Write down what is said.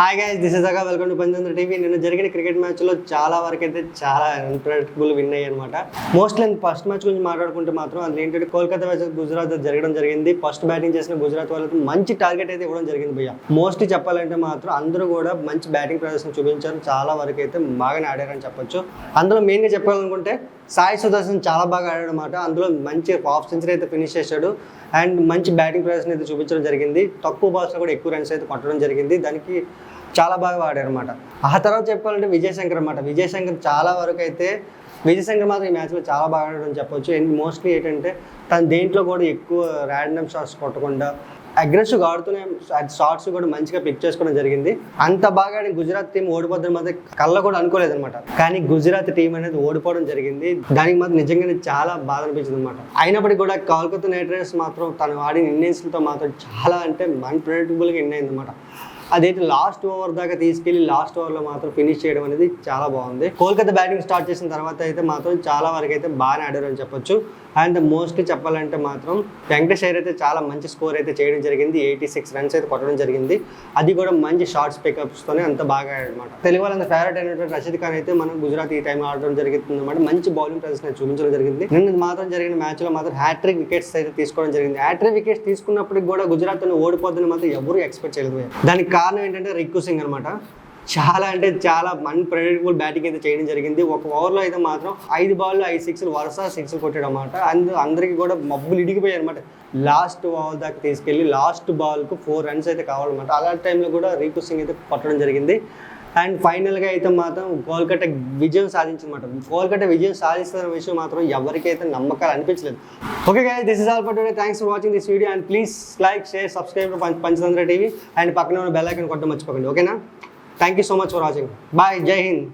Hi guys this is అగా welcome to Panchatantra TV నిన్న జరిగిన క్రికెట్ మ్యాచ్లో చాలా వరకు అయితే చాలా అన్ప్రెడిక్టబుల్ విన్ అయ్యాయి అనమాట మోస్ట్లీ ఫస్ట్ మ్యాచ్ గురించి మాట్లాడుకుంటే మాత్రం అది ఏంటంటే కోల్కతా వర్సెస్ గుజరాత్ జరగడం జరిగింది. ఫస్ట్ బ్యాటింగ్ చేసిన గుజరాత్ వాళ్ళకి మంచి టార్గెట్ అయితే ఇవ్వడం జరిగింది భయ్య. మోస్ట్లీ చెప్పాలంటే మాత్రం అందరూ కూడా మంచి బ్యాటింగ్ ప్రదర్శన చూపించారు. చాలా వరకు అయితే బాగానే ఆడారని చెప్పొచ్చు. అందులో మెయిన్గా చెప్పాలనుకుంటే సాయి సుదర్శన్ చాలా బాగా ఆడాడు అనమాట అందులో మంచి హాఫ్ సెంచరీ అయితే ఫినిష్ చేశాడు. అండ్ మంచి బ్యాటింగ్ ప్రదర్శన అయితే చూపించడం జరిగింది. తక్కువ బాల్స్లో కూడా ఎక్కువ రన్స్ అయితే కొట్టడం జరిగింది. దానికి చాలా బాగా ఆడారు అనమాట ఆ తర్వాత చెప్పాలంటే విజయ్ శంకర్ అనమాట విజయ్ శంకర్ చాలా వరకు అయితే విజయశంకర్ మాత్రం ఈ మ్యాచ్లో చాలా బాగా ఆడడం చెప్పొచ్చు. అండ్ మోస్ట్లీ ఏంటంటే తను దేంట్లో కూడా ఎక్కువ ర్యాండమ్ షాట్స్ కొట్టకుండా అగ్రెసివ్గా ఆడుతూనే షార్ట్స్ కూడా మంచిగా పిక్ చేసుకోవడం జరిగింది. అంత బాగా గుజరాత్ టీం ఓడిపోద్దని మాత్రం కళ్ళ కూడా అనుకోలేదు అనమాట కానీ గుజరాత్ టీం అనేది ఓడిపోవడం జరిగింది. దానికి మాత్రం నిజంగానే చాలా బాధ అనిపించింది అనమాట అయినప్పటికీ కూడా కోల్కతా నైట్ రైడర్స్ మాత్రం తను ఆడిన ఇన్నింగ్స్లతో మాత్రం చాలా అంటే అన్ప్రెడిక్టబుల్గా విన్ అయింది అనమాట అదైతే లాస్ట్ ఓవర్ దాకా తీసుకెళ్ళి లాస్ట్ ఓవర్లో మాత్రం ఫినిష్ చేయడం అనేది చాలా బాగుంది. కోల్కతా బ్యాటింగ్ స్టార్ట్ చేసిన తర్వాత అయితే మాత్రం చాలా వరకు అయితే బాగానే ఆడారు అని చెప్పొచ్చు. అండ్ మోస్ట్లీ చెప్పాలంటే మాత్రం వెంకటేష్ అయ్యర్ అయితే చాలా మంచి స్కోర్ అయితే చేయడం జరిగింది. ఎయిటీ సిక్స్ రన్స్ అయితే కొట్టడం జరిగింది. అది కూడా మంచి షార్ట్స్ పికప్స్తోనే అంత బాగా అనమాట తెలుగు వాళ్ళ ఫేవరెట్ అయినటువంటి రషీద్ ఖాన్ అయితే మనం గుజరాత్ ఈ టైం ఆడడం జరిగింది అనమాట మంచి బౌలింగ్ ప్రదర్శన చూపించడం జరిగింది. నిన్న మాత్రం జరిగిన మ్యాచ్లో మాత్రం హ్యాట్రిక్ వికెట్స్ అయితే తీసుకోవడం జరిగింది. హ్యాట్రిక్ వికెట్స్ తీసుకున్నప్పటికి కూడా గుజరాత్ ఓడిపోద్దని మాత్రం ఎవరు ఎక్స్పెక్ట్ చేయలేదు. దానికి కారణం ఏంటంటే రిక్కు సింగ్ అనమాట చాలా అంటే చాలా అన్ప్రెడిక్టబుల్ బ్యాటింగ్ అయితే చేయడం జరిగింది. ఒక ఓవర్లో అయితే మాత్రం ఐదు బాల్లో ఐదు సిక్స్లు వరుస సిక్స్ కొట్టాడు అనమాట అందు అందరికీ కూడా మబ్బులు ఇడిగిపోయాయి అనమాట లాస్ట్ బాల్ దాకా తీసుకెళ్ళి లాస్ట్ బాల్కు ఫోర్ రన్స్ అయితే కావాలన్నమాట. అలాంటి టైంలో కూడా రీకు సింగ్ అయితే కొట్టడం జరిగింది. అండ్ ఫైనల్గా అయితే మాత్రం కోల్కతా విజయం సాధించమాట కోల్కతా విజయం సాధిస్తున్న విషయం మాత్రం ఎవరికైతే నమ్మకాలు అనిపించలేదు okay guys this is all for today thanks for watching this video and please like share subscribe Panchatantra TV and పక్కన ఉన్న బెల్ ఐకన్ కొట్టడం మర్చిపోకండి. ఓకేనా thank you so much for watching bye Jai Hind